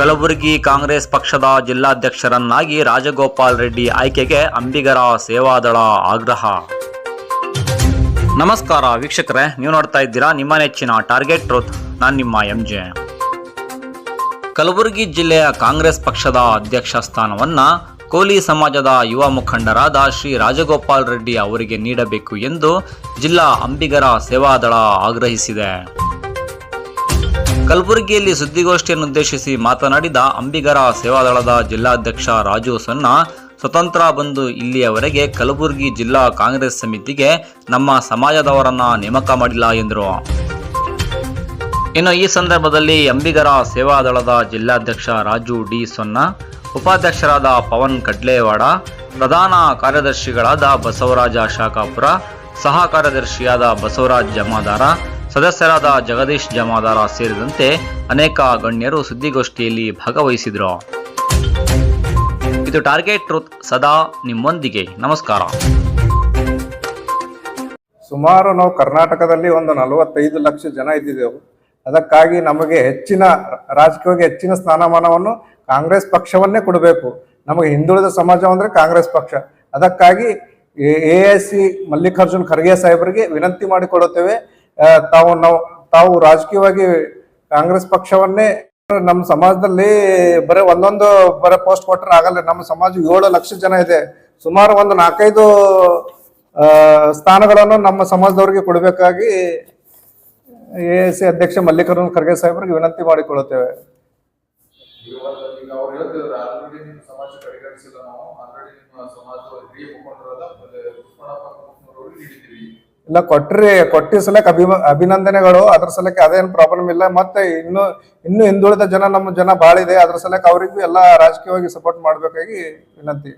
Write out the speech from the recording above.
ಕಲಬುರಗಿ ಕಾಂಗ್ರೆಸ್ ಪಕ್ಷದ ಜಿಲ್ಲಾಧ್ಯಕ್ಷರನ್ನಾಗಿ ರಾಜಗೋಪಾಲ್ ರೆಡ್ಡಿ ಆಯ್ಕೆಗೆ ಅಂಬಿಗರ ಸೇವಾದಳ ಆಗ್ರಹ. ನಮಸ್ಕಾರ ವೀಕ್ಷಕರೇ, ನೀವು ನೋಡ್ತಾ ಇದ್ದೀರಾ ನಿಮ್ಮ ನೆಚ್ಚಿನ ಟಾರ್ಗೆಟ್ ಟ್ರೂತ್. ನಾನು ನಿಮ್ಮ ಎಂ ಜೆ. ಕಲಬುರಗಿ ಜಿಲ್ಲೆಯ ಕಾಂಗ್ರೆಸ್ ಪಕ್ಷದ ಅಧ್ಯಕ್ಷ ಸ್ಥಾನವನ್ನ ಕೋಲಿ ಸಮಾಜದ ಯುವ ಮುಖಂಡರಾದ ಶ್ರೀ ರಾಜಗೋಪಾಲ್ ರೆಡ್ಡಿ ಅವರಿಗೆ ನೀಡಬೇಕು ಎಂದು ಜಿಲ್ಲಾ ಅಂಬಿಗರ ಸೇವಾದಳ ಆಗ್ರಹಿಸಿದೆ. ಕಲಬುರಗಿಯಲ್ಲಿ ಸುದ್ದಿಗೋಷ್ಠಿಯನ್ನುದ್ದೇಶಿಸಿ ಮಾತನಾಡಿದ ಅಂಬಿಗರ ಸೇವಾದಳದ ಜಿಲ್ಲಾಧ್ಯಕ್ಷ ರಾಜು ಸೊನ್ನ ಸ್ವತಂತ್ರ ಬಂದು ಇಲ್ಲಿಯವರೆಗೆ ಕಲಬುರಗಿ ಜಿಲ್ಲಾ ಕಾಂಗ್ರೆಸ್ ಸಮಿತಿಗೆ ನಮ್ಮ ಸಮಾಜದವರನ್ನ ನೇಮಕ ಮಾಡಿಲ್ಲ ಎಂದರು. ಇನ್ನು ಈ ಸಂದರ್ಭದಲ್ಲಿ ಅಂಬಿಗರ ಸೇವಾದಳದ ಜಿಲ್ಲಾಧ್ಯಕ್ಷ ರಾಜು ಡಿ ಸೊನ್ನ ಉಪಾಧ್ಯಕ್ಷರಾದ ಪವನ್ ಕಡ್ಲೇವಾಡ, ಪ್ರಧಾನ ಕಾರ್ಯದರ್ಶಿಗಳಾದ ಬಸವರಾಜ ಶಾಖಾಪುರ, ಸಹ ಕಾರ್ಯದರ್ಶಿಯಾದ ಬಸವರಾಜ್ ಜಮಾದಾರ ಸದಸ್ಯರಾದ ಜಗದೀಶ್ ಜಮಾದಾರ ಸೇರಿದಂತೆ ಅನೇಕ ಗಣ್ಯರು ಸುದ್ದಿಗೋಷ್ಠಿಯಲ್ಲಿ ಭಾಗವಹಿಸಿದರು. ಇದು ಟಾರ್ಗೆಟ್ ಟ್ರೂತ್ ಸದಾ ನಿಮ್ಮೊಂದಿಗೆ. ನಮಸ್ಕಾರ. ಸುಮಾರು ನಾವು ಕರ್ನಾಟಕದಲ್ಲಿ ಒಂದು ನಲವತ್ತೈದು ಲಕ್ಷ ಜನ ಇದ್ದಿದ್ದೆವು. ಅದಕ್ಕಾಗಿ ನಮಗೆ ಹೆಚ್ಚಿನ ರಾಜಕೀಯವಾಗಿ ಹೆಚ್ಚಿನ ಸ್ಥಾನಮಾನವನ್ನು ಕಾಂಗ್ರೆಸ್ ಪಕ್ಷವನ್ನೇ ಕೊಡಬೇಕು. ನಮಗೆ ಹಿಂದುಳಿದ ಸಮಾಜ ಅಂದರೆ ಕಾಂಗ್ರೆಸ್ ಪಕ್ಷ. ಅದಕ್ಕಾಗಿ A S C Mallikarjun Kharge ಸಾಹೇಬರಿಗೆ ವಿನಂತಿ ಮಾಡಿಕೊಡುತ್ತೇವೆ. ತಾವು ನಾವು, ತಾವು ರಾಜಕೀಯವಾಗಿ ಕಾಂಗ್ರೆಸ್ ಪಕ್ಷವನ್ನೇ ನಮ್ಮ ಸಮಾಜದಲ್ಲಿ ಬರೀ ಒಂದೊಂದು ಬರೀ ಪೋಸ್ಟ್ ಕೊಟ್ಟರೆ ಆಗಲ್ಲ, ನಮ್ಮ ಸಮಾಜ ಏಳು ಲಕ್ಷ ಜನ ಇದೆ. ಸುಮಾರು ಒಂದು ನಾಲ್ಕೈದು ಸ್ಥಾನಗಳನ್ನು ನಮ್ಮ ಸಮಾಜದವರಿಗೆ ಕೊಡಬೇಕಾಗಿ ಎ ಸಿ ಅಧ್ಯಕ್ಷ ಮಲ್ಲಿಕಾರ್ಜುನ ಖರ್ಗೆ ಸಾಹೇಬರಿಗೆ ವಿನಂತಿ ಮಾಡಿಕೊಳ್ಳುತ್ತೇವೆ. ಸಮಾಜ ಕಡೆಗಣಿಸಿಲ್ಲ ನಾವು ಆಲ್ರೆಡಿ ನಿಮ್ಮ ಸಮಾಜದ ಹಿರಿಯ ಮುಖಂಡರಾದ ಕೃಷ್ಣಪ್ಪ ಮುಖ್ಯಮಂತ್ರಿ ನೀಡಿದ್ದೀವಿ ಇಲ್ಲ, ಕೊಟ್ರಿ, ಕೊಟ್ಟಿ ಸಲಕ್ ಅಭಿಮ, ಅಭಿನಂದನೆಗಳು. ಅದ್ರ ಸಲಕ್ಕೆ ಅದೇನು ಪ್ರಾಬ್ಲಮ್ ಇಲ್ಲ. ಮತ್ತೆ ಇನ್ನು ಇನ್ನು ಹಿಂದುಳಿದ ಜನ ನಮ್ಮ ಜನ ಭಾಳ ಇದೆ ಅದ್ರ ಸಲಕ್ಕೆ ಅವರಿಗೂ ಎಲ್ಲ ರಾಜಕೀಯವಾಗಿ ಸಪೋರ್ಟ್ ಮಾಡಬೇಕಾಗಿ ವಿನಂತಿ.